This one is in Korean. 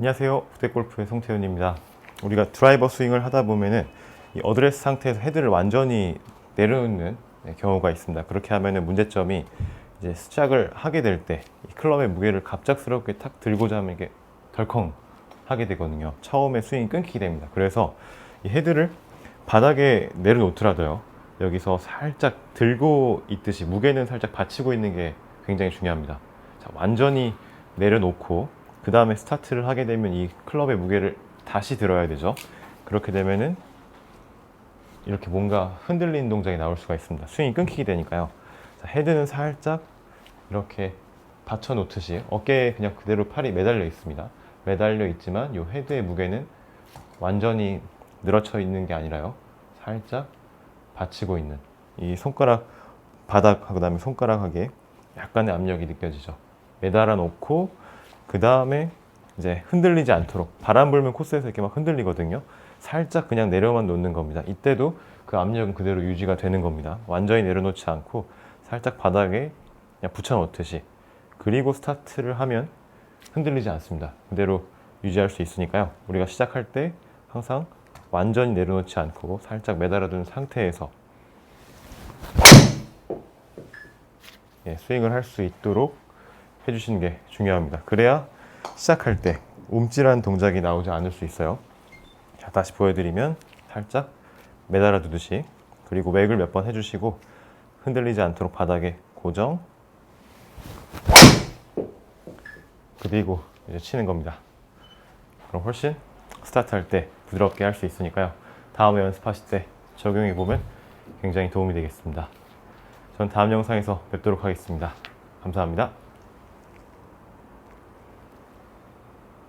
안녕하세요. 후대골프의 송태훈입니다. 우리가 드라이버 스윙을 하다 보면은 이 어드레스 상태에서 헤드를 완전히 내려놓는 네, 경우가 있습니다. 그렇게 하면은 문제점이 이제 시작을 하게 될 때 이 클럽의 무게를 갑작스럽게 탁 들고자 하면 이게 덜컹 하게 되거든요. 처음에 스윙이 끊기게 됩니다. 그래서 이 헤드를 바닥에 내려놓더라도요. 여기서 살짝 들고 있듯이 무게는 살짝 받치고 있는 게 굉장히 중요합니다. 자, 완전히 내려놓고 그 다음에 스타트를 하게 되면 이 클럽의 무게를 다시 들어야 되죠. 그렇게 되면은 이렇게 뭔가 흔들리는 동작이 나올 수가 있습니다. 스윙이 끊기게 되니까요. 자, 헤드는 살짝 이렇게 받쳐 놓듯이 어깨에 그냥 그대로 팔이 매달려 있습니다. 매달려 있지만 이 헤드의 무게는 완전히 늘어져 있는 게 아니라요. 살짝 받치고 있는 이 손가락 바닥하고 그다음에 손가락하게 약간의 압력이 느껴지죠. 매달아 놓고 그 다음에 이제 흔들리지 않도록 바람 불면 코스에서 이렇게 막 흔들리거든요. 살짝 그냥 내려만 놓는 겁니다. 이때도 그 압력은 그대로 유지가 되는 겁니다. 완전히 내려놓지 않고 살짝 바닥에 그냥 붙여 놓듯이 그리고 스타트를 하면 흔들리지 않습니다. 그대로 유지할 수 있으니까요. 우리가 시작할 때 항상 완전히 내려놓지 않고 살짝 매달아둔 상태에서 예, 스윙을 할 수 있도록 해주시는 게 중요합니다. 그래야 시작할 때 움찔한 동작이 나오지 않을 수 있어요. 자, 다시 보여드리면 살짝 매달아 두듯이 그리고 웩을 몇 번 해주시고 흔들리지 않도록 바닥에 고정 그리고 이제 치는 겁니다. 그럼 훨씬 스타트할 때 부드럽게 할 수 있으니까요. 다음에 연습하실 때 적용해 보면 굉장히 도움이 되겠습니다. 전 다음 영상에서 뵙도록 하겠습니다. 감사합니다.